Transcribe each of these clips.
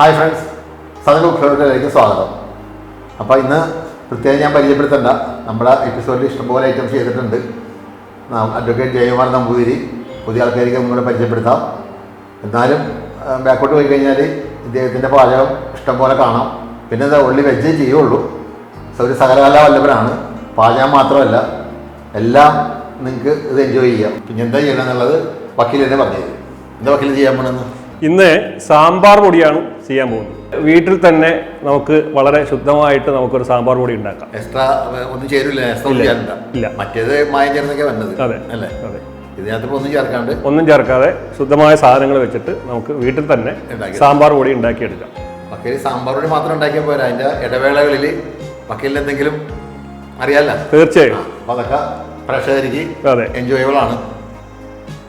Hi friends. സദന ഉപയോഗത്തിലേക്ക് സ്വാഗതം. അപ്പോൾ ഇന്ന് പ്രത്യേകം ഞാൻ പരിചയപ്പെടുത്തണ്ട. നമ്മുടെ എപ്പിസോഡിൽ ഇഷ്ടംപോലെ ഐറ്റംസ് ചെയ്തിട്ടുണ്ട്. അഡ്വക്കേറ്റ് ജയകുമാർ നമ്പൂതിരി. പുതിയ ആൾക്കാർക്ക് ഒന്നുകൂടെ പരിചയപ്പെടുത്താം. എന്നാലും ബാക്കോട്ട് പോയി കഴിഞ്ഞാൽ ഇദ്ദേഹത്തിന്റെ പാചകം ഇഷ്ടംപോലെ കാണാം. പിന്നെ ഇത് ഉള്ളി വെജേ ചെയ്യുള്ളൂ. ഒരു സകലകല വല്ലവരാണ് പാചകം മാത്രമല്ല എല്ലാം നിങ്ങൾക്ക് ഇത് എൻജോയ് ചെയ്യാം. പിന്നെ എന്താ ചെയ്യണമെന്നുള്ളത് വക്കീലിനെ തന്നെ തരും എന്താ വക്കീൽ ചെയ്യാൻ പോണെന്ന്? ഇന്ന് സാമ്പാർ പൊടിയാണ്. ചെയ്യാൻ പോകുന്നത് വീട്ടിൽ തന്നെ നമുക്ക് വളരെ ശുദ്ധമായിട്ട് നമുക്കൊരു സാമ്പാർ പൊടി ഉണ്ടാക്കാം. എക്സ്ട്രാ ഒന്നും ചേരില്ല ഇല്ല. മറ്റേത് മായം ചേർന്നൊക്കെ വന്നത് അതെ. അല്ലേ? അതെ. ഇതിനകത്ത് ഒന്നും ചേർക്കാണ്ട്? ഒന്നും ചേർക്കാതെ ശുദ്ധമായ സാധനങ്ങൾ വെച്ചിട്ട് നമുക്ക് വീട്ടിൽ തന്നെ. സാമ്പാർ പൊടി ഉണ്ടാക്കിയെടുക്കാം. പക്കയിൽ സാമ്പാർ പൊടി മാത്രം ഉണ്ടാക്കിയാൽ പോരാ. അതിന്റെ ഇടവേളകളിൽ പക്കയിൽ എന്തെങ്കിലും അറിയാല്ല തീർച്ചയായും. അതൊക്കെ പ്രേക്ഷകർക്ക് അതെ. എൻജോയബിൾ ആണ്.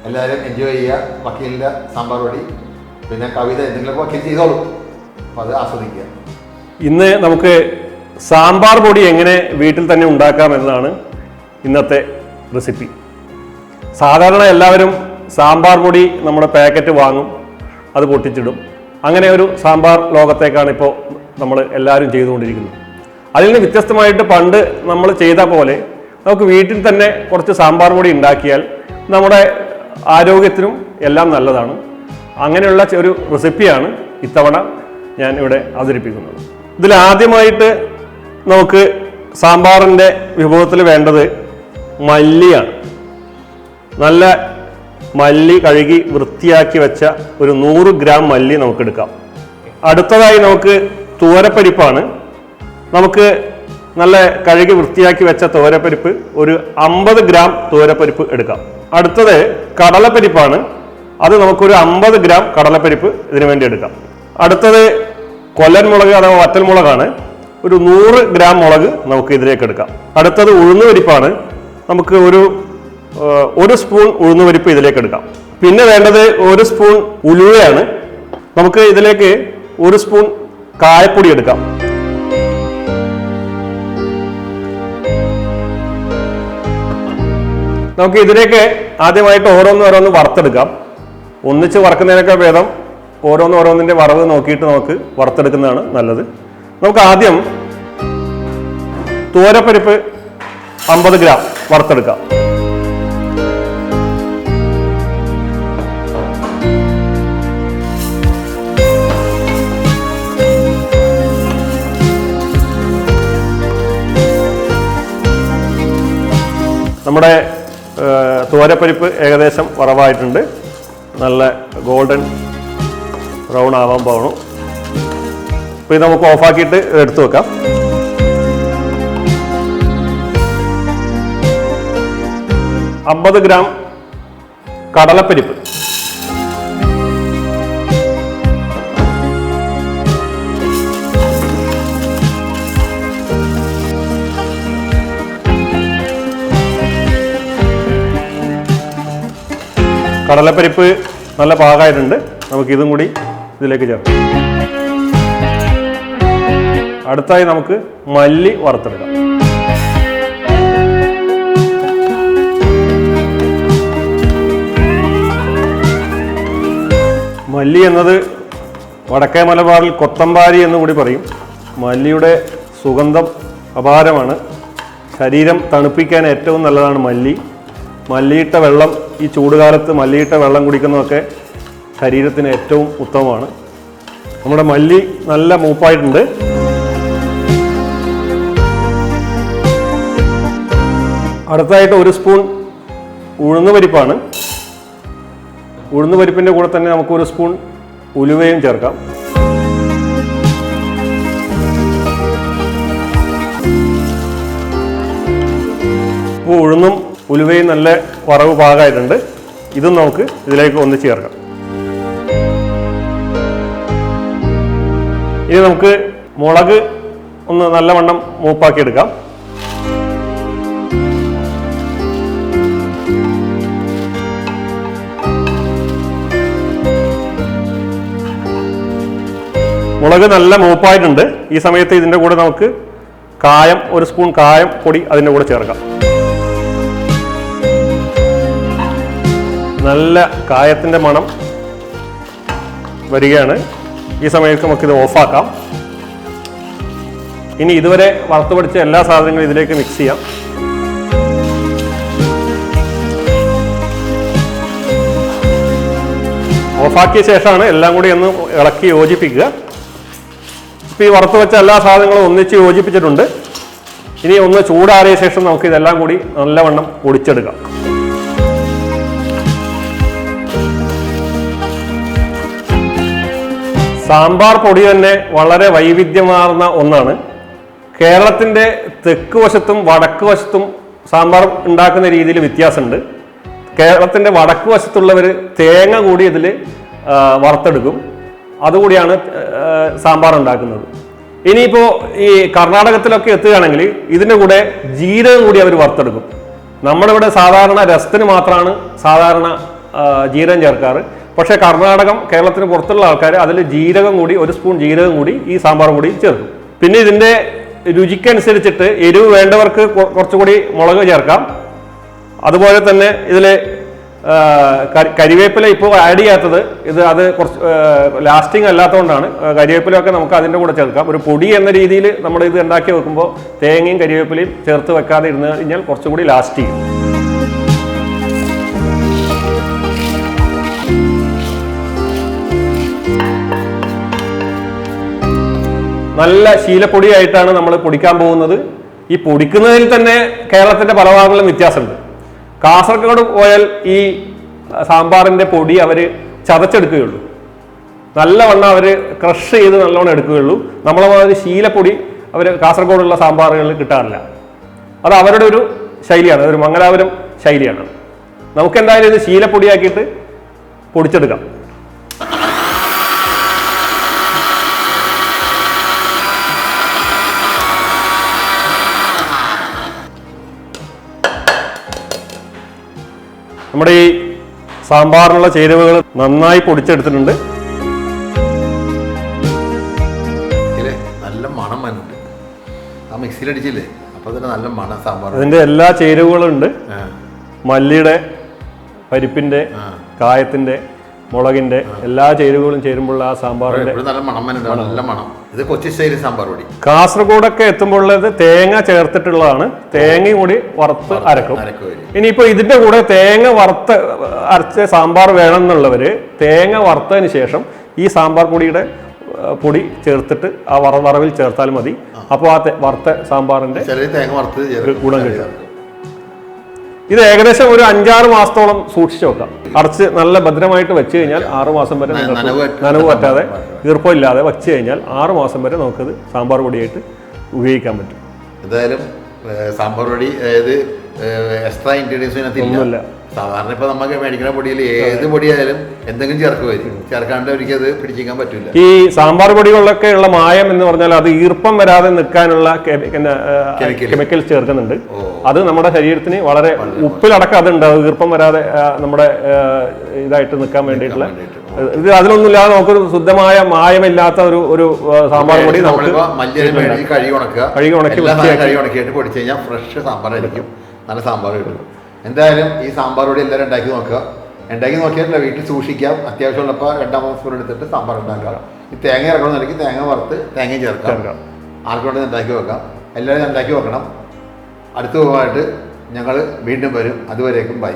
എല്ലാവരും എൻജോയ് ചെയ്യുക. പക്കയിലെ സാമ്പാർ പൊടി പിന്നെ കവിത എന്തെങ്കിലുമൊക്കെ വക്കീൽ ചെയ്തോളൂ. അത് ആസ്വദിക്കുക. ഇന്ന് നമുക്ക് സാമ്പാർ പൊടി എങ്ങനെ വീട്ടിൽ തന്നെ ഉണ്ടാക്കാം എന്നതാണ് ഇന്നത്തെ റെസിപ്പി. സാധാരണ എല്ലാവരും സാമ്പാർ പൊടി നമ്മുടെ പാക്കറ്റ് വാങ്ങും അത് പൊട്ടിച്ചിടും. അങ്ങനെ ഒരു സാമ്പാർ ലോകത്തേക്കാണ് ഇപ്പോൾ നമ്മൾ എല്ലാവരും ചെയ്തുകൊണ്ടിരിക്കുന്നത്. അതിൽ നിന്ന് വ്യത്യസ്തമായിട്ട് പണ്ട് നമ്മൾ ചെയ്ത പോലെ നമുക്ക് വീട്ടിൽ തന്നെ കുറച്ച് സാമ്പാർ പൊടി ഉണ്ടാക്കിയാൽ നമ്മുടെ ആരോഗ്യത്തിനും എല്ലാം നല്ലതാണ്. അങ്ങനെയുള്ള ഒരു റെസിപ്പിയാണ് ഇത്തവണ ഞാൻ ഇവിടെ അവതരിപ്പിക്കുന്നത്. ഇതിൽ ആദ്യമായിട്ട് നമുക്ക് സാമ്പാറിന്റെ വിഭവത്തിൽ വേണ്ടത് മല്ലിയാണ്. നല്ല മല്ലി കഴുകി വൃത്തിയാക്കി വെച്ച ഒരു നൂറ് ഗ്രാം മല്ലി നമുക്ക് എടുക്കാം അടുത്തതായി നമുക്ക് തോരപ്പരിപ്പാണ്. നമുക്ക് നല്ല കഴുകി വൃത്തിയാക്കി വെച്ച തോരപ്പരിപ്പ് ഒരു അമ്പത് ഗ്രാം തോരപ്പരിപ്പ് എടുക്കാം. അടുത്തത് കടലപ്പരിപ്പാണ്. അത് നമുക്കൊരു അമ്പത് ഗ്രാം കടലപ്പരിപ്പ് ഇതിനു വേണ്ടി എടുക്കാം. അടുത്തത് കൊല്ലൻ മുളക് അഥവാ വറ്റൽ മുളകാണ്. ഒരു നൂറ് ഗ്രാം മുളക് നമുക്ക് ഇതിലേക്ക് എടുക്കാം. അടുത്തത് ഉഴുന്നുപരിപ്പാണ് നമുക്ക് ഒരു ഒരു സ്പൂൺ ഉഴുന്നുപരിപ്പ് ഇതിലേക്ക് എടുക്കാം. പിന്നെ വേണ്ടത് ഒരു സ്പൂൺ ഉലുവയാണ്. നമുക്ക് ഇതിലേക്ക് ഒരു സ്പൂൺ കായപ്പൊടി എടുക്കാം. നമുക്ക് ഇതിലേക്ക് ആദ്യമായിട്ട് ഓരോന്ന് ഓരോന്ന് വറുത്തെടുക്കാം. ഒന്നിച്ച് വറക്കുന്നതിനൊക്കെ ഭേദം ഓരോന്ന് ഓരോന്നിന്റെ വറവ് നോക്കിയിട്ട് നമുക്ക് വറുത്തെടുക്കുന്നതാണ് നല്ലത്. നമുക്ക് ആദ്യം തോരപ്പരിപ്പ് അമ്പത് ഗ്രാം വറുത്തെടുക്കാം. നമ്മുടെ തോരപ്പരിപ്പ് ഏകദേശം വറവായിട്ടുണ്ട്. നല്ല ഗോൾഡൻ ബ്രൗൺ ആവാൻ പോകണം അപ്പോൾ ഇത് നമുക്ക് ഓഫാക്കിയിട്ട് എടുത്തു വെക്കാം. അമ്പത് ഗ്രാം കടലപ്പരിപ്പ്. കടലപ്പരിപ്പ് നല്ല പാകമായിട്ടുണ്ട് നമുക്ക് ഇതും കൂടി ഇതിലേക്ക് ചേർക്കാം. അടുത്തായി നമുക്ക് മല്ലി വറുത്തെടുക്കാം. മല്ലി എന്നത് വടക്കേ മലബാറിൽ കൊത്തമ്പാരി എന്ന് കൂടി പറയും. മല്ലിയുടെ സുഗന്ധം അപാരമാണ്. ശരീരം തണുപ്പിക്കാൻ ഏറ്റവും നല്ലതാണ് മല്ലി. മല്ലിയിട്ട വെള്ളം ഈ ചൂടുകാലത്ത് മല്ലിയിട്ട വെള്ളം കുടിക്കുന്നതൊക്കെ ശരീരത്തിന് ഏറ്റവും ഉത്തമമാണ്. നമ്മുടെ മല്ലി നല്ല മൂപ്പായിട്ടുണ്ട്. അടുത്തായിട്ട് ഒരു സ്പൂൺ ഉഴുന്ന് പരിപ്പാണ് ഉഴുന്ന് പരിപ്പിന്റെ കൂടെ തന്നെ നമുക്ക് ഒരു സ്പൂൺ ഉലുവയും ചേർക്കാം. ഉലുവയും നല്ല വറവ് പാകമായിട്ടുണ്ട് ഇതും നമുക്ക് ഇതിലേക്ക് ഒന്ന് ചേർക്കാം. ഇനി നമുക്ക് മുളക് ഒന്ന് നല്ലവണ്ണം മൂപ്പാക്കി എടുക്കാം മുളക് നല്ല മൂപ്പായിട്ടുണ്ട്. ഈ സമയത്ത് ഇതിന്റെ കൂടെ നമുക്ക് കായം ഒരു സ്പൂൺ കായം പൊടി അതിന്റെ കൂടെ ചേർക്കാം. നല്ല കായത്തിന്റെ മണം വരികയാണ്. ഈ സമയത്ത് നമുക്കിത് ഓഫാക്കാം. ഇനി ഇതുവരെ വറുത്ത് പിടിച്ച എല്ലാ സാധനങ്ങളും ഇതിലേക്ക് മിക്സ് ചെയ്യാം. ഓഫാക്കിയ ശേഷമാണ് എല്ലാം കൂടി ഒന്ന് ഇളക്കി യോജിപ്പിക്കുക. ഇപ്പോൾ ഈ വറുത്ത് വെച്ച എല്ലാ സാധനങ്ങളും ഒന്നിച്ച് യോജിപ്പിച്ചിട്ടുണ്ട്. ഇനി ഒന്ന് ചൂടാറിയ ശേഷം നമുക്ക് ഇതെല്ലാം കൂടി നല്ലവണ്ണം പൊടിച്ചെടുക്കാം. സാമ്പാർ പൊടി തന്നെ വളരെ വൈവിധ്യമാർന്ന ഒന്നാണ്. കേരളത്തിന്റെ തെക്ക് വശത്തും വടക്ക് വശത്തും സാമ്പാർ ഉണ്ടാക്കുന്ന രീതിയിൽ വ്യത്യാസമുണ്ട്. കേരളത്തിന്റെ വടക്ക് വശത്തുള്ളവർ തേങ്ങ കൂടി ഇതിൽ വറുത്തെടുക്കും. അതുകൂടിയാണ് സാമ്പാർ ഉണ്ടാക്കുന്നത്. ഇനിയിപ്പോൾ ഈ കർണാടകത്തിലൊക്കെ എത്തുകയാണെങ്കിൽ ഇതിന്റെ കൂടെ ജീരകം കൂടി അവർ വറുത്തെടുക്കും. നമ്മുടെ ഇവിടെ സാധാരണ രസത്തിന് മാത്രമാണ് സാധാരണ ജീരകം ചേർക്കാറ്. പക്ഷേ കർണാടകം കേരളത്തിന് പുറത്തുള്ള ആൾക്കാർ അതിൽ ജീരകം കൂടി ഒരു സ്പൂൺ ജീരകം കൂടി ഈ സാമ്പാർ കൂടി ചേർക്കും. പിന്നെ ഇതിന്റെ രുചിക്കനുസരിച്ചിട്ട് എരിവ് വേണ്ടവർക്ക് കുറച്ചുകൂടി മുളക് ചേർക്കാം. അതുപോലെ തന്നെ ഇതിൽ കരിവേപ്പില ഇപ്പോൾ ആഡ് ചെയ്യാത്തത് ഇത് അത് കുറച്ച് ലാസ്റ്റിംഗ് അല്ലാത്തതുകൊണ്ടാണ്. കരിവേപ്പിലൊക്കെ നമുക്ക് അതിന്റെ കൂടെ ചേർക്കാം. ഒരു പൊടി എന്ന രീതിയിൽ നമ്മൾ ഇത് ഉണ്ടാക്കി വെക്കുമ്പോൾ തേങ്ങയും കരിവേപ്പിലയും ചേർത്ത് വെക്കാതെ ഇരുന്ന് കഴിഞ്ഞാൽ കുറച്ചുകൂടി ലാസ്റ്റ് ചെയ്യും നല്ല ശീലപ്പൊടിയായിട്ടാണ് നമ്മൾ പൊടിക്കാൻ പോകുന്നത്. ഈ പൊടിക്കുന്നതിൽ തന്നെ കേരളത്തിന്റെ പല ഭാഗങ്ങളിലും വ്യത്യാസമുണ്ട്. കാസർഗോഡ് പോയാൽ ഈ സാമ്പാറിന്റെ പൊടി അവർ ചതച്ചെടുക്കുകയുള്ളൂ. നല്ലവണ്ണം അവർ ക്രഷ് ചെയ്ത് നല്ലവണ്ണം എടുക്കുകയുള്ളൂ. നമ്മളെ മാതിരി ശീലപ്പൊടി അവർ കാസർഗോഡുള്ള സാമ്പാറുകളിൽ കിട്ടാറില്ല. അത് അവരുടെ ഒരു ശൈലിയാണ് ഒരു മംഗലാപുരം ശൈലിയാണ്. നമുക്ക് എന്തായാലും ഇത് ശീലപ്പൊടിയാക്കിയിട്ട് പൊടിച്ചെടുക്കാം. നമ്മുടെ ഈ സാമ്പാറിനുള്ള ചേരുവകൾ നന്നായി പൊടിച്ചെടുത്തിട്ടുണ്ട്. നല്ല മണം വന്നിട്ട് ആ മിക്സിയിലടിച്ചില്ലേ അപ്പോൾ തന്നെ നല്ല മണം സാമ്പാർ അതിന്റെ എല്ലാ ചേരുവകളും ഉണ്ട്. മല്ലിയുടെ പരിപ്പിന്റെ ആ. മുളകിന്റെ എല്ലാ ചേരുവകളും ചേരുമ്പോൾ ആ സാമ്പാറിന്റെ നല്ല മണം നല്ല മണം. ഇത് കൊച്ചി സ്റ്റൈൽ സാമ്പാർ പൊടി. കാസർഗോഡൊക്കെ എത്തുമ്പോഴുള്ളത് തേങ്ങ ചേർത്തിട്ടുള്ളതാണ്. തേങ്ങയും കൂടി വറുത്ത് അരക്കും. ഇനിയിപ്പോ ഇതിന്റെ കൂടെ തേങ്ങ വറുത്ത് അരച്ച സാമ്പാർ വേണം എന്നുള്ളവര് തേങ്ങ വറുത്തതിന് ശേഷം ഈ സാമ്പാർ പൊടിയുടെ പൊടി ചേർത്തിട്ട് ആ വറവറവിൽ ചേർത്താൽ മതി. അപ്പോൾ ആ വറുത്ത ചേർക്കും. ഗുണം കിട്ടും. ഇത് ഏകദേശം ഒരു അഞ്ചാറ് മാസത്തോളം സൂക്ഷിച്ചു വെക്കാം. അടച്ച് നല്ല ഭദ്രമായിട്ട് വെച്ച് കഴിഞ്ഞാൽ ആറ് മാസം വരെ നനവ് പറ്റാതെ ഈർപ്പം ഇല്ലാതെ വെച്ച് കഴിഞ്ഞാൽ ആറ് മാസം വരെ നമുക്കത് സാമ്പാർ പൊടിയായിട്ട് ഉപയോഗിക്കാൻ പറ്റും. എന്തായാലും സാമ്പാർ പൊടി അതായത് എക്സ്ട്രാ ഇൻഗ്രീഡിയൻസ് ഒന്നുമില്ല. സാധാരണ ഇപ്പൊ നമുക്ക് മേടിക്കുന്ന പൊടിയിൽ ഏത് പൊടിയായാലും എന്തെങ്കിലും ചേർക്കുമായിരിക്കും. ചേർക്കാണ്ട് ഒരിക്കലും അത് പിടിച്ചിരിക്കാൻ പറ്റില്ല ഈ സാമ്പാർ പൊടികളിലൊക്കെ ഉള്ള മായം എന്ന് പറഞ്ഞാൽ അത് ഈർപ്പം വരാതെ നിൽക്കാനുള്ള. കെമിക്കൽസ് ചേർക്കുന്നുണ്ട്. അത് നമ്മുടെ ശരീരത്തിന് വളരെ ഉപ്പിലടക്കം അതുണ്ട്. അത് ഈർപ്പം വരാതെ നമ്മുടെ ഇതായിട്ട് നിൽക്കാൻ വേണ്ടിയിട്ടുള്ള. ഇത് അതിലൊന്നുമില്ലാതെ നമുക്കൊരു ശുദ്ധമായ മായമില്ലാത്ത ഒരു ഒരു സാമ്പാർ പൊടി നമുക്ക് കഴുകി ഉണക്കുക. കഴുകി ഉണക്കി വൃത്തിയാക്കി. കഴുകി ഉണക്കിയിട്ട് പൊടിച്ചു കഴിഞ്ഞാൽ ഫ്രഷ് സാമ്പാറായിരിക്കും. നല്ല സാമ്പാർ കിട്ടും. എന്തായാലും ഈ സാമ്പാർ പൊടി എല്ലാവരും ഉണ്ടാക്കി നോക്കുക. ഉണ്ടാക്കി നോക്കിയാൽ വീട്ടിൽ സൂക്ഷിക്കാം. അത്യാവശ്യമുള്ളപ്പോൾ രണ്ടാമത്തെ സ്പൂൺ എടുത്തിട്ട് സാമ്പാർ ഉണ്ടാക്കാം. ഈ തേങ്ങ ഇറക്കണമെന്നുണ്ടെങ്കിൽ തേങ്ങ വറുത്ത് തേങ്ങ ചേർക്കാം. ചേർക്കാം. ആർക്കും വേണ്ടി ഉണ്ടാക്കി വെക്കാം. എല്ലാവരും ഉണ്ടാക്കി വെക്കണം. അടുത്ത പോകാനായിട്ട് ഞങ്ങൾ വീണ്ടും വരും. അതുവരേക്കും ബൈ.